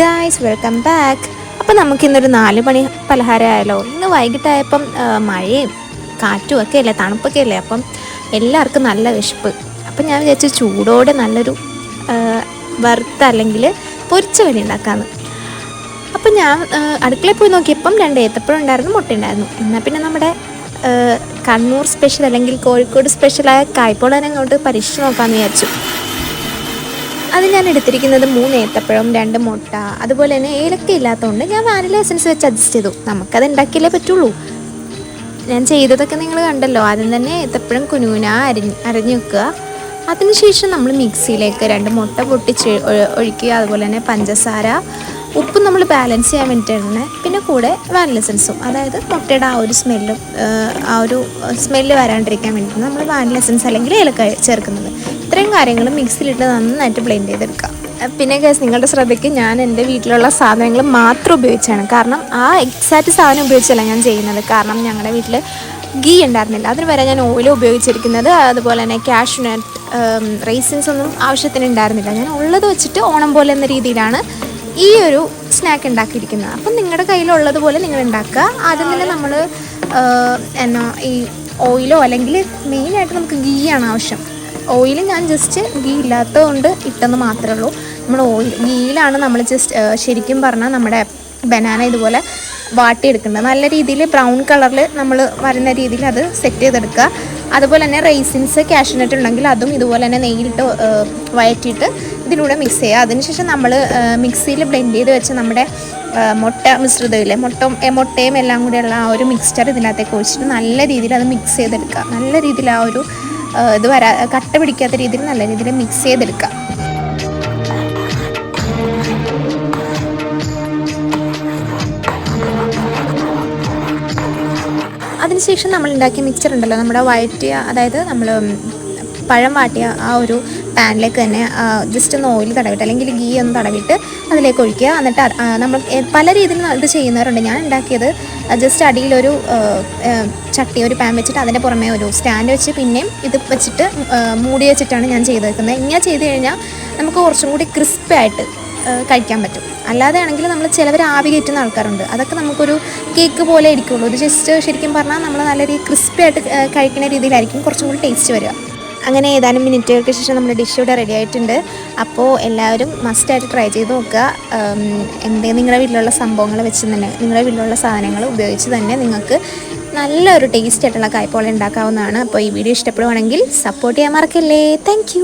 Guys welcome back അപ്പോൾ നമുക്കിന്നൊരു നാല് മണി പലഹാരമായാലോ ഇന്ന് വൈകിട്ടായപ്പം മഴയും കാറ്റും ഒക്കെ അല്ലേ തണുപ്പൊക്കെ അല്ലേ? അപ്പം എല്ലാവർക്കും നല്ല വിശപ്പ്. അപ്പം ഞാൻ വിചാരിച്ചു ചൂടോടെ നല്ലൊരു വറുത്ത അല്ലെങ്കിൽ പൊരിച്ച കടി ഉണ്ടാക്കാമെന്ന് അപ്പം ഞാൻ അടുക്കളയിൽ പോയി നോക്കിയപ്പം രണ്ട് ഏത്തപ്പഴം ഉണ്ടായിരുന്നു മുട്ട ഉണ്ടായിരുന്നു. എന്നാൽ പിന്നെ നമ്മുടെ കണ്ണൂർ സ്പെഷ്യൽ അല്ലെങ്കിൽ കോഴിക്കോട് സ്പെഷ്യലായ കായ്പോളനെ അങ്ങോട്ട് പരീക്ഷിച്ച് നോക്കാമെന്ന് വിചാരിച്ചു. അത് ഞാൻ എടുത്തിരിക്കുന്നത് മൂന്ന് ഏത്തപ്പഴം രണ്ട് മുട്ട അതുപോലെ തന്നെ ഏലക്ക ഇല്ലാത്തതുകൊണ്ട് ഞാൻ വാനില എസൻസ് വെച്ച് അഡ്ജസ്റ്റ് ചെയ്തു. നമുക്കത് ഉണ്ടാക്കിയല്ലേ പറ്റുള്ളൂ. ഞാൻ ചെയ്തതൊക്കെ നിങ്ങൾ കണ്ടല്ലോ. ആദ്യം തന്നെ ഏത്തപ്പഴം കുനുകുന അരിഞ്ഞ് അരിഞ്ഞു വെക്കുക. അതിനുശേഷം നമ്മൾ മിക്സിയിലേക്ക് രണ്ട് മുട്ട പൊട്ടിച്ച് ഒഴിക്കുക. അതുപോലെ തന്നെ പഞ്ചസാര ഉപ്പ് നമ്മൾ ബാലൻസ് ചെയ്യാൻ വേണ്ടിയിട്ടാണ്. പിന്നെ കൂടെ വാനില എസൻസും. അതായത് മുട്ടയുടെ ആ ഒരു സ്മെല്ലും ആ ഒരു സ്മെല്ല് വരാണ്ടിരിക്കാൻ വേണ്ടിയിട്ട് നമ്മൾ വാനില എസൻസ് അല്ലെങ്കിൽ ഏലക്ക ചേർക്കുന്നത്. ഇത്രയും കാര്യങ്ങൾ മിക്സിയിലിട്ട് നന്നായിട്ട് ബ്ലെൻഡ് ചെയ്തെടുക്കാം. പിന്നെ കേസ് നിങ്ങളുടെ ശ്രദ്ധയ്ക്ക് ഞാൻ എന്റെ വീട്ടിലുള്ള സാധനങ്ങൾ മാത്രം ഉപയോഗിച്ചാണ്. കാരണം ആ എക്സാക്റ്റ് സാധനം ഉപയോഗിച്ചല്ല ഞാൻ ചെയ്യുന്നത്. കാരണം ഞങ്ങളുടെ വീട്ടിൽ ഗീ ഉണ്ടായിരുന്നില്ല. അതിന് വരെ ഞാൻ ഓയിൽ ഉപയോഗിച്ചിരിക്കുന്നത് അതുപോലെ തന്നെ കാഷ്യൂ നട്ട് റേസിൻസ് ഒന്നും ആവശ്യത്തിന് ഉണ്ടായിരുന്നില്ല. ഞാൻ ഉള്ളത് വെച്ചിട്ട് ഓണം പോലെ എന്ന രീതിയിലാണ് ഈ ഒരു സ്നാക്ക് ഉണ്ടാക്കിയിരിക്കുന്നത്. അപ്പം നിങ്ങളുടെ കയ്യിലുള്ളത് പോലെ നിങ്ങൾ ഉണ്ടാക്കുക. ആദ്യം തന്നെ നമ്മൾ എന്നാ ഈ ഓയിലോ അല്ലെങ്കിൽ മെയിനായിട്ട് നമുക്ക് ഗീ ആണ് ആവശ്യം. ഓയിൽ ഞാൻ ജസ്റ്റ് ഗീ ഇല്ലാത്തതുകൊണ്ട് ഇട്ടെന്ന് മാത്രമേ ഉള്ളൂ. നമ്മൾ ഓയിൽ ഗീയിലാണ് നമ്മൾ ജസ്റ്റ് ശരിക്കും പറഞ്ഞാൽ നമ്മുടെ ബനാന ഇതുപോലെ വാട്ടിയെടുക്കേണ്ടത് നല്ല രീതിയിൽ ബ്രൗൺ കളറിൽ നമ്മൾ വരുന്ന രീതിയിൽ അത് സെറ്റ് ചെയ്തെടുക്കുക. അതുപോലെ തന്നെ റൈസിൻസ് കാഷ്യൂനട്ട് ഉണ്ടെങ്കിൽ അതും ഇതുപോലെ തന്നെ നെയ്യിലിട്ട് വയറ്റിയിട്ട് ഇതിലൂടെ മിക്സ് ചെയ്യുക. അതിനുശേഷം നമ്മൾ മിക്സിയിൽ ബ്ലെൻഡ് ചെയ്ത് വെച്ച് നമ്മുടെ മുട്ട മിശ്രിതമില്ലേ? മുട്ട മുട്ടയും എല്ലാം കൂടെയുള്ള ആ ഒരു മിക്സ്ചർ ഇതിനകത്തേക്ക് ഒഴിച്ചിട്ട് നല്ല രീതിയിൽ അത് മിക്സ് ചെയ്തെടുക്കുക. നല്ല രീതിയിൽ ആ ഒരു ഇത് വരാ കട്ട പിടിക്കാത്ത രീതിയിൽ നല്ല രീതിയിൽ മിക്സ് ചെയ്തെടുക്കുക അതിനുശേഷം നമ്മൾ ഉണ്ടാക്കിയ മിക്സർ ഉണ്ടല്ലോ നമ്മുടെ വയറ്റിയ അതായത് നമ്മൾ പഴം വാട്ടിയ ആ ഒരു പാനിലേക്ക് തന്നെ ജസ്റ്റ് ഒന്ന് ഓയിൽ തടവിട്ട് അല്ലെങ്കിൽ ഗീ ഒന്ന് തടവിട്ട് അതിലേക്ക് ഒഴിക്കുക. എന്നിട്ട് നമ്മൾ പല രീതിയിൽ ഇത് ചെയ്യുന്നവരുണ്ട്. ഞാൻ ഉണ്ടാക്കിയത് ജസ്റ്റ് അടിയിലൊരു ചട്ടി ഒരു പാൻ വെച്ചിട്ട് അതിന്റെ പുറമെ ഒരു സ്റ്റാൻഡ് വെച്ച് പിന്നെയും ഇത് വെച്ചിട്ട് മൂടി വെച്ചിട്ടാണ് ഞാൻ ചെയ്തേക്കുന്നത്. ഇങ്ങനെ ചെയ്ത് കഴിഞ്ഞാൽ നമുക്ക് കുറച്ചും കൂടി ക്രിസ്പി ആയിട്ട് കഴിക്കാൻ പറ്റും. അല്ലാതെ ആണെങ്കിൽ നമ്മൾ ചിലവർ ആവി കയറ്റുന്ന ആൾക്കാരുണ്ട്. അതൊക്കെ നമുക്കൊരു കേക്ക് പോലെ ഇരിക്കുള്ളൂ. ഇത് ജസ്റ്റ് ശരിക്കും പറഞ്ഞാൽ നമ്മൾ നല്ല രീതി ക്രിസ്പി ആയിട്ട് കഴിക്കുന്ന രീതിയിലായിരിക്കും കുറച്ചും കൂടി ടേസ്റ്റ് വരിക. അങ്ങനെ ഏതാനും മിനിറ്റുകൾക്ക് ശേഷം നമ്മുടെ ഡിഷ് ഇവിടെ റെഡി ആയിട്ടുണ്ട്. അപ്പോൾ എല്ലാവരും മസ്റ്റായിട്ട് ട്രൈ ചെയ്ത് നോക്കുക. എന്തെങ്കിലും എന്തേ നിങ്ങളുടെ വീട്ടിലുള്ള സംഭവങ്ങൾ വെച്ച് തന്നെ നിങ്ങളുടെ വീട്ടിലുള്ള സാധനങ്ങൾ ഉപയോഗിച്ച് തന്നെ നിങ്ങൾക്ക് നല്ലൊരു ടേസ്റ്റ് ആയിട്ടുള്ള കായ്പോള ഉണ്ടാക്കാവുന്നതാണ്. അപ്പോൾ ഈ വീഡിയോ ഇഷ്ടപ്പെടുവാണെങ്കിൽ സപ്പോർട്ട് ചെയ്യാൻ മറക്കല്ലേ. താങ്ക്